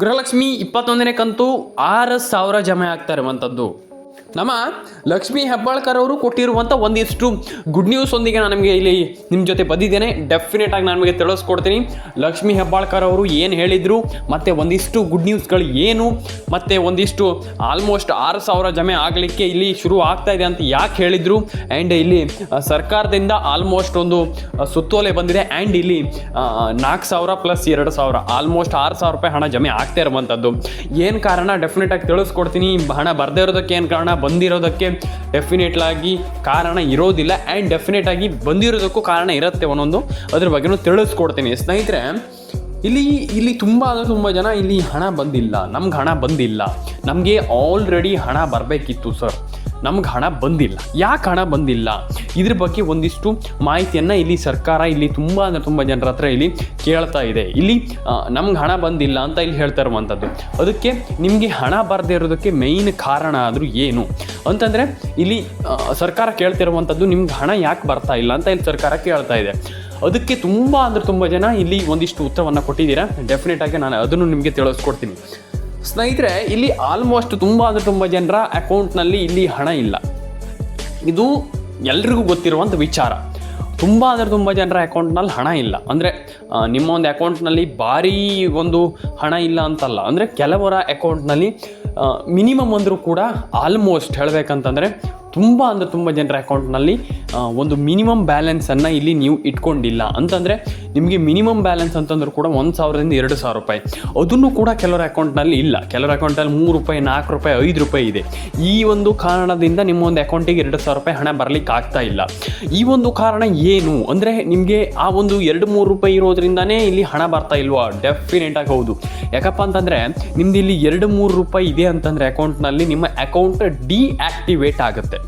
ಗೃಹಲಕ್ಷ್ಮಿ ಇಪ್ಪತ್ತೊಂದನೇ ಕಂತು ಆರು ಸಾವಿರ ಜಮೆ ಆಗ್ತಾ ಇರುವಂಥದ್ದು. ನಮ್ಮ ಲಕ್ಷ್ಮಿ ಹೆಬ್ಬಾಳ್ಕರ್ ಅವರು ಕೊಟ್ಟಿರುವಂಥ ಒಂದಿಷ್ಟು ಗುಡ್ ನ್ಯೂಸ್ ಒಂದಿಗೆ ನಾನು ನಿಮಗೆ ಇಲ್ಲಿ ನಿಮ್ಮ ಜೊತೆ ಬಂದಿದ್ದೇನೆ. ಡೆಫಿನೆಟ್ ಆಗಿ ನಾನು ನಿಮಗೆ ತಿಳಿಸ್ಕೊಡ್ತೀನಿ. ಲಕ್ಷ್ಮಿ ಹೆಬ್ಬಾಳ್ಕರ್ ಅವರು ಏನು ಹೇಳಿದರು, ಮತ್ತು ಒಂದಿಷ್ಟು ಗುಡ್ ನ್ಯೂಸ್ಗಳು ಏನು, ಮತ್ತು ಒಂದಿಷ್ಟು ಆಲ್ಮೋಸ್ಟ್ ಆರು ಸಾವಿರ ಜಮೆ ಆಗಲಿಕ್ಕೆ ಇಲ್ಲಿ ಶುರು ಆಗ್ತಾ ಇದೆ ಅಂತ ಯಾಕೆ ಹೇಳಿದರು? ಆ್ಯಂಡ್ ಇಲ್ಲಿ ಸರ್ಕಾರದಿಂದ ಆಲ್ಮೋಸ್ಟ್ ಒಂದು ಸುತ್ತೋಲೆ ಬಂದಿದೆ. ಆ್ಯಂಡ್ ಇಲ್ಲಿ ನಾಲ್ಕು ಸಾವಿರ ಪ್ಲಸ್ ಎರಡು ಸಾವಿರ ಆಲ್ಮೋಸ್ಟ್ ಆರು ಸಾವಿರ ರೂಪಾಯಿ ಹಣ ಜಮೆ ಆಗ್ತಾ ಇರುವಂಥದ್ದು ಏನು ಕಾರಣ? ಡೆಫಿನೆಟಾಗಿ ತಿಳಿಸ್ಕೊಡ್ತೀನಿ. ಹಣ ಬರದೇ ಇರೋದಕ್ಕೆ ಏನು ಕಾರಣ? ಬಂದಿರೋದಕ್ಕೆ ಡೆಫಿನೆಟ್ಲಾಗಿ ಕಾರಣ ಇರೋದಿಲ್ಲ ಆ್ಯಂಡ್ ಡೆಫಿನೆಟ್ ಆಗಿ ಬಂದಿರೋದಕ್ಕೂ ಕಾರಣ ಇರುತ್ತೆ ಒಂದೊಂದು. ಅದ್ರ ಬಗ್ಗೆನೂ ತಿಳಿಸ್ಕೊಡ್ತೀನಿ. ಸ್ನೇಹಿತರೆ, ಇಲ್ಲಿ ಇಲ್ಲಿ ತುಂಬ ಅಂದರೆ ತುಂಬ ಜನ ಇಲ್ಲಿ ಹಣ ಬಂದಿಲ್ಲ. ನಮ್ಗೆ ಹಣ ಬಂದಿಲ್ಲ. ನಮಗೆ ಆಲ್ರೆಡಿ ಹಣ ಬರಬೇಕಿತ್ತು ಸರ್ ನಮ್ಗೆ ಹಣ ಬಂದಿಲ್ಲ. ಯಾಕೆ ಹಣ ಬಂದಿಲ್ಲ? ಇದ್ರ ಬಗ್ಗೆ ಒಂದಿಷ್ಟು ಮಾಹಿತಿಯನ್ನು ಇಲ್ಲಿ ಸರ್ಕಾರ ಇಲ್ಲಿ ತುಂಬ ಅಂದರೆ ತುಂಬ ಜನರ ಹತ್ರ ಇಲ್ಲಿ ಕೇಳ್ತಾ ಇದೆ. ಇಲ್ಲಿ ನಮ್ಗೆ ಹಣ ಬಂದಿಲ್ಲ ಅಂತ ಇಲ್ಲಿ ಹೇಳ್ತಾ ಇರುವಂಥದ್ದು ಅದಕ್ಕೆ ನಿಮಗೆ ಹಣ ಬರದೇ ಇರೋದಕ್ಕೆ ಮೇಯ್ನ್ ಕಾರಣ ಆದರೂ ಏನು? ಅಂತಂದರೆ ಇಲ್ಲಿ ಸರ್ಕಾರ ಕೇಳ್ತಿರುವಂಥದ್ದು ನಿಮ್ಗೆ ಹಣ ಯಾಕೆ ಬರ್ತಾ ಇಲ್ಲ ಅಂತ ಇಲ್ಲಿ ಸರ್ಕಾರ ಕೇಳ್ತಾ ಇದೆ. ಅದಕ್ಕೆ ತುಂಬ ಅಂದರೆ ತುಂಬ ಜನ ಇಲ್ಲಿ ಒಂದಿಷ್ಟು ಉತ್ತರವನ್ನು ಕೊಟ್ಟಿದ್ದೀರಾ? ಡೆಫಿನೆಟಾಗಿ ನಾನು ಅದನ್ನು ನಿಮಗೆ ತಿಳಿಸ್ಕೊಡ್ತೀನಿ. ಸ್ನೇಹಿತರೆ, ಇಲ್ಲಿ ಆಲ್ಮೋಸ್ಟ್ ತುಂಬ ಅಂದರೆ ತುಂಬ ಜನರ ಅಕೌಂಟ್ನಲ್ಲಿ ಇಲ್ಲಿ ಹಣ ಇಲ್ಲ. ಇದು ಎಲ್ರಿಗೂ ಗೊತ್ತಿರುವಂಥ ವಿಚಾರ. ತುಂಬ ಅಂದರೆ ತುಂಬ ಜನರ ಅಕೌಂಟ್ನಲ್ಲಿ ಹಣ ಇಲ್ಲ. ಅಂದರೆ ನಿಮ್ಮ ಒಂದು ಅಕೌಂಟ್ನಲ್ಲಿ ಭಾರೀ ಒಂದು ಹಣ ಇಲ್ಲ ಅಂತಲ್ಲ. ಅಂದರೆ, ಕೆಲವರ ಅಕೌಂಟ್ನಲ್ಲಿ ಮಿನಿಮಮ್ ಅಂದರೂ ಕೂಡ ಆಲ್ಮೋಸ್ಟ್ ಹೇಳಬೇಕಂತಂದರೆ ತುಂಬ ಅಂದರೆ ತುಂಬ ಜನರ ಅಕೌಂಟ್ನಲ್ಲಿ ಒಂದು ಮಿನಿಮಮ್ ಬ್ಯಾಲೆನ್ಸನ್ನು ಇಲ್ಲಿ ನೀವು ಇಟ್ಕೊಂಡಿಲ್ಲ. ಅಂತಂದರೆ ನಿಮಗೆ ಮಿನಿಮಮ್ ಬ್ಯಾಲೆನ್ಸ್ ಅಂತಂದ್ರೂ ಕೂಡ ಒಂದು ಸಾವಿರದಿಂದ ಎರಡು ಸಾವಿರ ರೂಪಾಯಿ. ಅದನ್ನು ಕೂಡ ಕೆಲವರ ಅಕೌಂಟ್ನಲ್ಲಿ ಇಲ್ಲ. ಕೆಲವರ ಅಕೌಂಟಲ್ಲಿ ಮೂರು ರೂಪಾಯಿ, ನಾಲ್ಕು ರೂಪಾಯಿ, ಐದು ರೂಪಾಯಿ ಇದೆ. ಈ ಒಂದು ಕಾರಣದಿಂದ ನಿಮ್ಮ ಒಂದು ಅಕೌಂಟಿಗೆ ಎರಡು ಸಾವಿರ ರೂಪಾಯಿ ಹಣ ಬರಲಿಕ್ಕೆ ಆಗ್ತಾ ಇಲ್ಲ. ಈ ಒಂದು ಕಾರಣ ಏನು? ಅಂದರೆ ನಿಮಗೆ ಆ ಒಂದು ಎರಡು ಮೂರು ರೂಪಾಯಿ ಇರೋದ್ರಿಂದನೇ ಇಲ್ಲಿ ಹಣ ಬರ್ತಾ ಇಲ್ವಾ? ಡೆಫಿನೆಟಾಗಿ ಹೌದು. ಯಾಕಪ್ಪ ಅಂತಂದರೆ ನಿಮ್ದು ಇಲ್ಲಿ ಎರಡು ಮೂರು ರೂಪಾಯಿ ಇದೆ ಅಂತಂದರೆ ಅಕೌಂಟ್ನಲ್ಲಿ ನಿಮ್ಮ ಅಕೌಂಟ್ ಡಿಆಕ್ಟಿವೇಟ್ ಆಗುತ್ತೆ.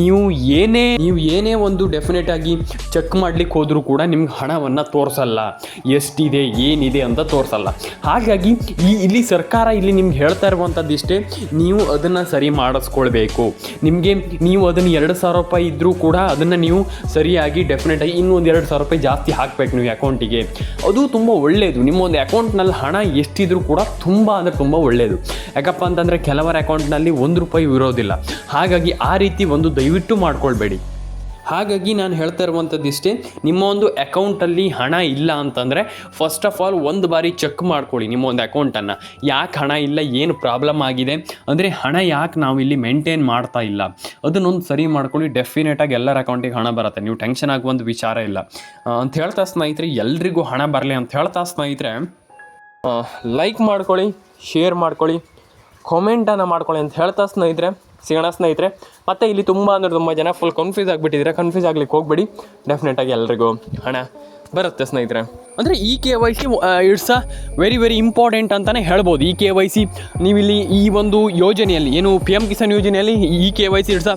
ನೀವು ಏನೇ ನೀವು ಏನೇ ಒಂದು ಡೆಫಿನೆಟ್ ಆಗಿ ಚೆಕ್ ಮಾಡ್ಲಿಕ್ಕೆ ಹೋದರೂ ಕೂಡ ನಿಮ್ಗೆ ಹಣವನ್ನು ತೋರಿಸಲ್ಲ. ಎಷ್ಟಿದೆ, ಏನಿದೆ ಅಂತ ತೋರಿಸಲ್ಲ. ಹಾಗಾಗಿ ಈ ಇಲ್ಲಿ ಸರ್ಕಾರ ಇಲ್ಲಿ ನಿಮ್ಗೆ ಹೇಳ್ತಾ ಇರುವಂಥದ್ದು ಇಷ್ಟೇ, ನೀವು ಅದನ್ನು ಸರಿ ಮಾಡಿಸ್ಕೊಳ್ಬೇಕು. ನಿಮಗೆ ನೀವು ಅದನ್ನು ಎರಡು ಸಾವಿರ ರೂಪಾಯಿ ಇದ್ದರೂ ಕೂಡ ಅದನ್ನು ನೀವು ಸರಿಯಾಗಿ ಡೆಫಿನೆಟ್ ಆಗಿ ಇನ್ನೂ ಒಂದು ಎರಡು ಸಾವಿರ ರೂಪಾಯಿ ಜಾಸ್ತಿ ಹಾಕಬೇಕು ನೀವು ಅಕೌಂಟಿಗೆ ಅದು ತುಂಬ ಒಳ್ಳೆಯದು ನಿಮ್ಮ ಒಂದು ಅಕೌಂಟ್ನಲ್ಲಿ ಹಣ ಎಷ್ಟಿದ್ರೂ ಕೂಡ ತುಂಬ ಅಂದರೆ ತುಂಬ ಒಳ್ಳೆಯದು ಯಾಕಪ್ಪ ಅಂತಂದರೆ ಕೆಲವರ ಅಕೌಂಟ್ನಲ್ಲಿ ಒಂದು ರೂಪಾಯಿ ಇರೋದಿಲ್ಲ. ಹಾಗಾಗಿ ಆ ರೀತಿ ಒಂದು ದಯವಿಟ್ಟು ಮಾಡ್ಕೊಳ್ಬೇಡಿ. ಹಾಗಾಗಿ ನಾನು ಹೇಳ್ತಾ ಇರುವಂಥದ್ದು ಇಷ್ಟೇ, ನಿಮ್ಮ ಒಂದು ಅಕೌಂಟಲ್ಲಿ ಹಣ ಇಲ್ಲ ಅಂತಂದರೆ ಫಸ್ಟ್ ಆಫ್ ಆಲ್ ಒಂದು ಬಾರಿ ಚೆಕ್ ಮಾಡ್ಕೊಳ್ಳಿ ನಿಮ್ಮ ಒಂದು ಅಕೌಂಟನ್ನು ಯಾಕೆ ಹಣ ಇಲ್ಲ, ಏನು ಪ್ರಾಬ್ಲಮ್ ಆಗಿದೆ? ಅಂದರೆ ಹಣ ಯಾಕೆ ನಾವು ಇಲ್ಲಿ ಮೇಂಟೈನ್ ಮಾಡ್ತಾ ಇಲ್ಲ? ಅದನ್ನೊಂದು ಸರಿ ಮಾಡ್ಕೊಳ್ಳಿ ಡೆಫಿನೆಟಾಗಿ ಎಲ್ಲರ ಅಕೌಂಟಿಗೆ ಹಣ ಬರುತ್ತೆ. ನೀವು ಟೆನ್ಷನ್ ಆಗುವಂಥ ವಿಚಾರ ಇಲ್ಲ. ಅಂತ ಹೇಳ್ತಾ ಸ್ನೇಹಿತರೆ, ಎಲ್ರಿಗೂ ಹಣ ಬರಲಿ ಅಂತ ಹೇಳ್ತಾ ಸ್ನೇಹಿತರೆ ಲೈಕ್ ಮಾಡ್ಕೊಳ್ಳಿ ಶೇರ್ ಮಾಡ್ಕೊಳ್ಳಿ ಕಾಮೆಂಟನ್ನು ಮಾಡ್ಕೊಳ್ಳಿ ಅಂತ ಹೇಳ್ತಾ ಸ್ನೇಹಿತರೆ. ಸಿಗೋಣ ಸ್ನೇಹಿತರೆ. ಮತ್ತು ಇಲ್ಲಿ ತುಂಬ ಅಂದರೆ ತುಂಬ ಜನ ಫುಲ್ ಕನ್ಫ್ಯೂಸ್ ಆಗಿಬಿಟ್ಟಿದ್ದೀರಾ ಕನ್ಫ್ಯೂಸ್ ಆಗ್ಲಿಕ್ಕೆ ಹೋಗ್ಬೇಡಿ. ಡೆಫಿನೆಟಾಗಿ ಎಲ್ರಿಗೂ ಹಣ ಬರುತ್ತೆ ಸ್ನೇಹಿತರೆ. ಅಂದರೆ ಈ K Y C it's a very very important ಅಂತಲೇ ಹೇಳ್ಬೋದು. ಈ ಕೆ ವೈ ಸಿ ನೀವಿಲ್ಲಿ ಈ ಒಂದು ಯೋಜನೆಯಲ್ಲಿ, ಏನು ಪಿ ಎಂ ಕಿಸಾನ್ ಯೋಜನೆಯಲ್ಲಿ ಈ K Y C it's a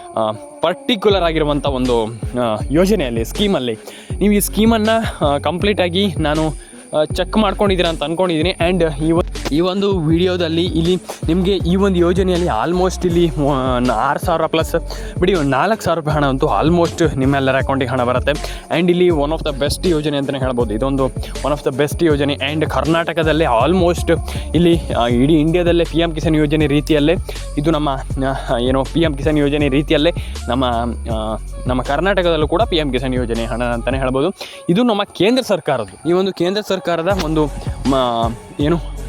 particular ಆಗಿರುವಂಥ ಒಂದು ಯೋಜನೆಯಲ್ಲಿ ಸ್ಕೀಮಲ್ಲಿ ನೀವು ಈ ಸ್ಕೀಮನ್ನು ಕಂಪ್ಲೀಟಾಗಿ ನಾನು ಚೆಕ್ ಮಾಡ್ಕೊಂಡಿದ್ದೀರಾ ಅಂತ ಅಂದ್ಕೊಂಡಿದ್ದೀನಿ ಆ್ಯಂಡ್ ಈ ಈ ಒಂದು ವಿಡಿಯೋದಲ್ಲಿ ಇಲ್ಲಿ ನಿಮಗೆ ಈ ಒಂದು ಯೋಜನೆಯಲ್ಲಿ ಆಲ್ಮೋಸ್ಟ್ ಇಲ್ಲಿ ಆರು ಸಾವಿರ ಪ್ಲಸ್ ಬಿಡಿ ಒಂದು ನಾಲ್ಕು ಸಾವಿರ ರೂಪಾಯಿ ಹಣ ಅಂತೂ ಆಲ್ಮೋಸ್ಟ್ ನಿಮ್ಮೆಲ್ಲರ ಅಕೌಂಟಿಗೆ ಹಣ ಬರುತ್ತೆ. ಆ್ಯಂಡ್ ಇಲ್ಲಿ ಒನ್ ಆಫ್ ದ ಬೆಸ್ಟ್ ಯೋಜನೆ ಅಂತಲೇ ಹೇಳ್ಬೋದು. ಇದೊಂದು ಒನ್ ಆಫ್ ದ ಬೆಸ್ಟ್ ಯೋಜನೆ. ಆ್ಯಂಡ್ ಕರ್ನಾಟಕದಲ್ಲೇ ಆಲ್ಮೋಸ್ಟ್ ಇಲ್ಲಿ ಇಡೀ ಇಂಡಿಯಾದಲ್ಲೇ ಪಿ ಎಂ ಕಿಸಾನ್ ಯೋಜನೆ ರೀತಿಯಲ್ಲೇ, ಇದು ನಮ್ಮ ಏನು ಪಿ ಎಂ ಕಿಸಾನ್ ಯೋಜನೆ ರೀತಿಯಲ್ಲೇ ನಮ್ಮ ನಮ್ಮ ಕರ್ನಾಟಕದಲ್ಲೂ ಕೂಡ ಪಿ ಎಂ ಕಿಸಾನ್ ಯೋಜನೆ ಹಣ ಅಂತಲೇ ಹೇಳ್ಬೋದು. ಇದು ನಮ್ಮ ಕೇಂದ್ರ ಸರ್ಕಾರದ್ದು. ಈ ಒಂದು ಕೇಂದ್ರ ಸರ್ಕಾರದ ಒಂದು ಏನು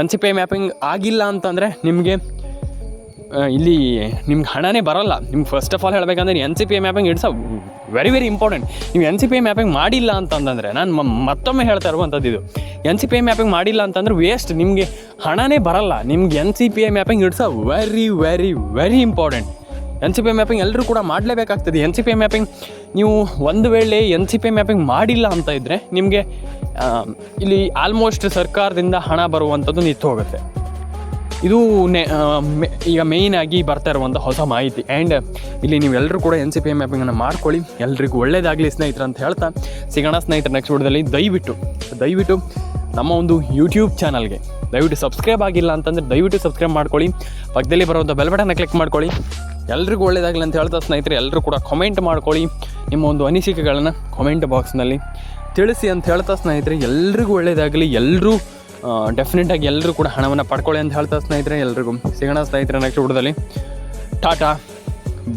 N C P I mapping ಆಗಿಲ್ಲ ಅಂತಂದರೆ ನಿಮಗೆ ಇಲ್ಲಿ ನಿಮ್ಗೆ ಹಣನೇ ಬರೋಲ್ಲ. ನಿಮ್ಗೆ ಫಸ್ಟ್ ಆಫ್ ಆಲ್ ಹೇಳಬೇಕಂದ್ರೆ N C P I mapping it's a very very important ನೀವು N C P I mapping ಮಾಡಿಲ್ಲ ಅಂತಂದರೆ, ನಾನು ಮತ್ತೊಮ್ಮೆ ಹೇಳ್ತಾ ಇರುವಂಥದ್ದು ಇದು. N C P I mapping ಮಾಡಿಲ್ಲ ಅಂತಂದ್ರೆ ವೇಸ್ಟ್ ನಿಮಗೆ ಹಣನೇ ಬರಲ್ಲ. ನಿಮ್ಗೆ N C P I mapping it's a very very very important N C P mapping ಎಲ್ಲರೂ ಕೂಡ ಮಾಡಲೇಬೇಕಾಗ್ತದೆ. ಎನ್ ಸಿ ಪಿ ಮ್ಯಾಪಿಂಗ್ ನೀವು ಒಂದು ವೇಳೆ ಎನ್ ಸಿ ಪಿ ಮ್ಯಾಪಿಂಗ್ ಮಾಡಿಲ್ಲ ಅಂತ ಇದ್ದರೆ ನಿಮಗೆ ಇಲ್ಲಿ ಆಲ್ಮೋಸ್ಟ್ ಸರ್ಕಾರದಿಂದ ಹಣ ಬರುವಂಥದ್ದು ನಿಂತು ಹೋಗುತ್ತೆ. ಇದು ನೆ ಈಗ ಆಗಿ ಬರ್ತಾ ಇರುವಂಥ ಹೊಸ ಮಾಹಿತಿ. ಆ್ಯಂಡ್ ಇಲ್ಲಿ ನೀವೆಲ್ಲರೂ ಕೂಡ ಎನ್ ಸಿ ಪಿ ಮ್ಯಾಪಿಂಗನ್ನು ಮಾಡ್ಕೊಳ್ಳಿ. ಎಲ್ರಿಗೂ ಒಳ್ಳೇದಾಗಲಿ ಸ್ನೇಹಿತರೆ ಅಂತ ಹೇಳ್ತಾ ಸಿಗೋಣ ಸ್ನೇಹಿತರು ನೆಕ್ಸ್ಟ್ ವಿಡಿಯೋದಲ್ಲಿ ದಯವಿಟ್ಟು ದಯವಿಟ್ಟು ನಮ್ಮ ಒಂದು ಯೂಟ್ಯೂಬ್ ಚಾನಲ್ಗೆ ದಯವಿಟ್ಟು ಸಬ್ಸ್ಕ್ರೈಬ್ ಆಗಿಲ್ಲ ಅಂತಂದರೆ ದಯವಿಟ್ಟು ಸಬ್ಸ್ಕ್ರೈಬ್ ಮಾಡ್ಕೊಳ್ಳಿ. ಪಕ್ಕದಲ್ಲಿ ಬರುವಂಥ ಬೆಲ್ ಬಟನ್ನ ಕ್ಲಿಕ್ ಮಾಡ್ಕೊಳ್ಳಿ. ಎಲ್ರಿಗೂ ಒಳ್ಳೇದಾಗಲಿ ಅಂತ ಹೇಳ್ತಾ ಸ್ನೇಹಿತರೆ ಎಲ್ಲರೂ ಕೂಡ ಕಮೆಂಟ್ ಮಾಡ್ಕೊಳ್ಳಿ. ನಿಮ್ಮ ಒಂದು ಅನಿಸಿಕೆಗಳನ್ನು ಕಮೆಂಟ್ ಬಾಕ್ಸ್ನಲ್ಲಿ ತಿಳಿಸಿ ಅಂತ ಹೇಳ್ತಾ ಸ್ನೇಹಿತರೆ, ಎಲ್ರಿಗೂ ಒಳ್ಳೇದಾಗಲಿ ಎಲ್ಲರೂ ಡೆಫಿನೆಟಾಗಿ ಎಲ್ಲರೂ ಕೂಡ ಹಣವನ್ನು ಪಡ್ಕೊಳ್ಳಿ ಅಂತ ಹೇಳ್ತಾ ಸ್ನೇಹಿತರೆ, ಎಲ್ರಿಗೂ. ಸಿಗೋಣ ಸ್ನೇಹಿತರೆ ನೆಕ್ಸ್ಟ್ ವಿಡಿಯೋದಲ್ಲಿ ಟಾಟಾ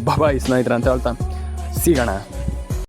ಬಬಾಯ್ ಸ್ನೇಹಿತರೆ ಅಂತ ಹೇಳ್ತಾ. ಸಿಗೋಣ.